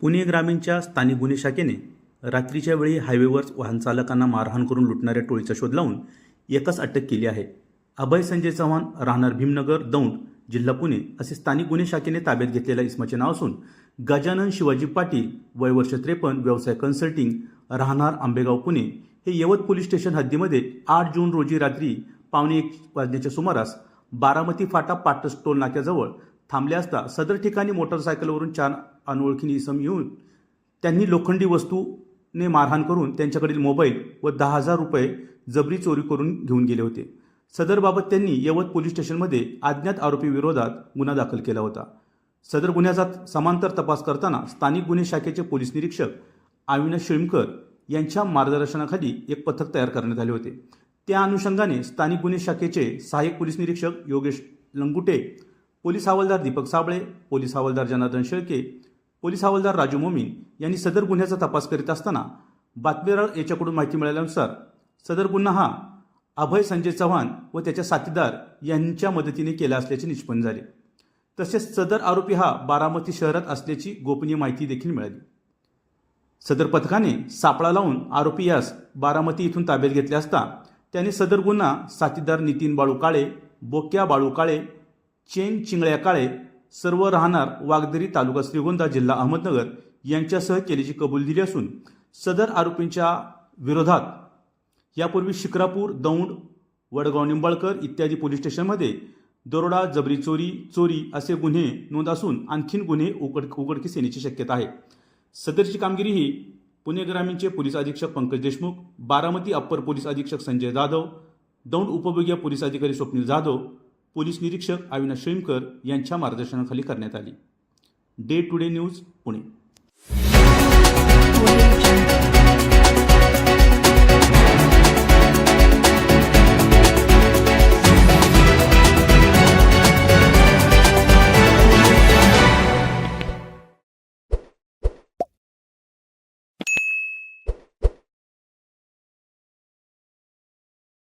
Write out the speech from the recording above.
पुणे ग्रामीणच्या स्थानिक गुन्हे शाखेने रात्रीच्या वेळी हायवेवर वाहन चालकांना मारहाण करून लुटणाऱ्या टोळीचा शोध लावून एकच अटक केली आहे. अभय संजय चव्हाण राहणार भीमनगर दौंड जिल्हा पुणे असे स्थानिक गुन्हे शाखेने ताब्यात घेतलेल्या इसमाचे नाव असून गजानन शिवाजी पाटील वय वर्ष त्रेपन्न व्यवसाय कन्सल्टिंग राहणार आंबेगाव पुणे हे यवत पोलीस स्टेशन हद्दीमध्ये आठ जून रोजी रात्री पावणे एक वाजण्याच्या सुमारास बारामती फाटा पाटस टोल नाक्याजवळ थांबले असता सदर ठिकाणी मोटरसायकलवरून चार अनोळखी इसम येऊन त्यांनी लोखंडी वस्तूने मारहाण करून त्यांच्याकडील मोबाईल व दहा हजार रुपये जबरी चोरी करून घेऊन गेले होते. सदरबाबत त्यांनी यवत पोलीस स्टेशनमध्ये अज्ञात आरोपीविरोधात गुन्हा दाखल केला होता. सदर गुन्ह्याचा समांतर तपास करताना स्थानिक गुन्हे शाखेचे पोलीस निरीक्षक अविनाश शिळमकर यांच्या मार्गदर्शनाखाली एक पथक तयार करण्यात आले होते. त्या अनुषंगाने स्थानिक गुन्हे शाखेचे सहाय्यक पोलीस निरीक्षक योगेश लंगुटे पोलीस हवालदार दीपक साबळे पोलीस हवालदार जनार्दन शेळके पोलीस हवालदार राजू मोमीन यांनी सदर गुन्ह्याचा तपास करीत असताना बातमीदार याच्याकडून माहिती मिळाल्यानुसार सदर गुन्हा हा अभय संजय चव्हाण व त्याच्या साथीदार यांच्या मदतीने केला असल्याचे निष्पन्न झाले. तसेच सदर आरोपी हा बारामती शहरात असल्याची गोपनीय माहिती देखील मिळाली. सदर पथकाने सापळा लावून आरोपी यास बारामती इथून ताब्यात घेतले असता त्याने सदर गुन्हा साथीदार नितीन बाळू काळे बोक्या बाळू काळे चेन चिंगळ्या काळे सर्व राहणार वागदरी तालुका श्रीगोंदा जिल्हा अहमदनगर यांच्यासह केल्याची कबूल दिली असून सदर आरोपींच्या विरोधात यापूर्वी शिक्रापूर दौंड वडगाव निंबाळकर इत्यादी पोलीस स्टेशनमध्ये दरोडा जबरी चोरी चोरी असे गुन्हे नोंद असून आणखीन गुन्हे उघड उघडकीस येण्याची शक्यता आहे. सदरची कामगिरी ही पुणे ग्रामीणचे पोलीस अधीक्षक पंकज देशमुख बारामती अप्पर पोलीस अधीक्षक संजय जाधव दौंड उपविभागीय पोलीस अधिकारी स्वप्नील जाधव पोलीस निरीक्षक अविनाश शेमकर यांच्या मार्गदर्शनाखाली करण्यात आली. Day to day news Pune.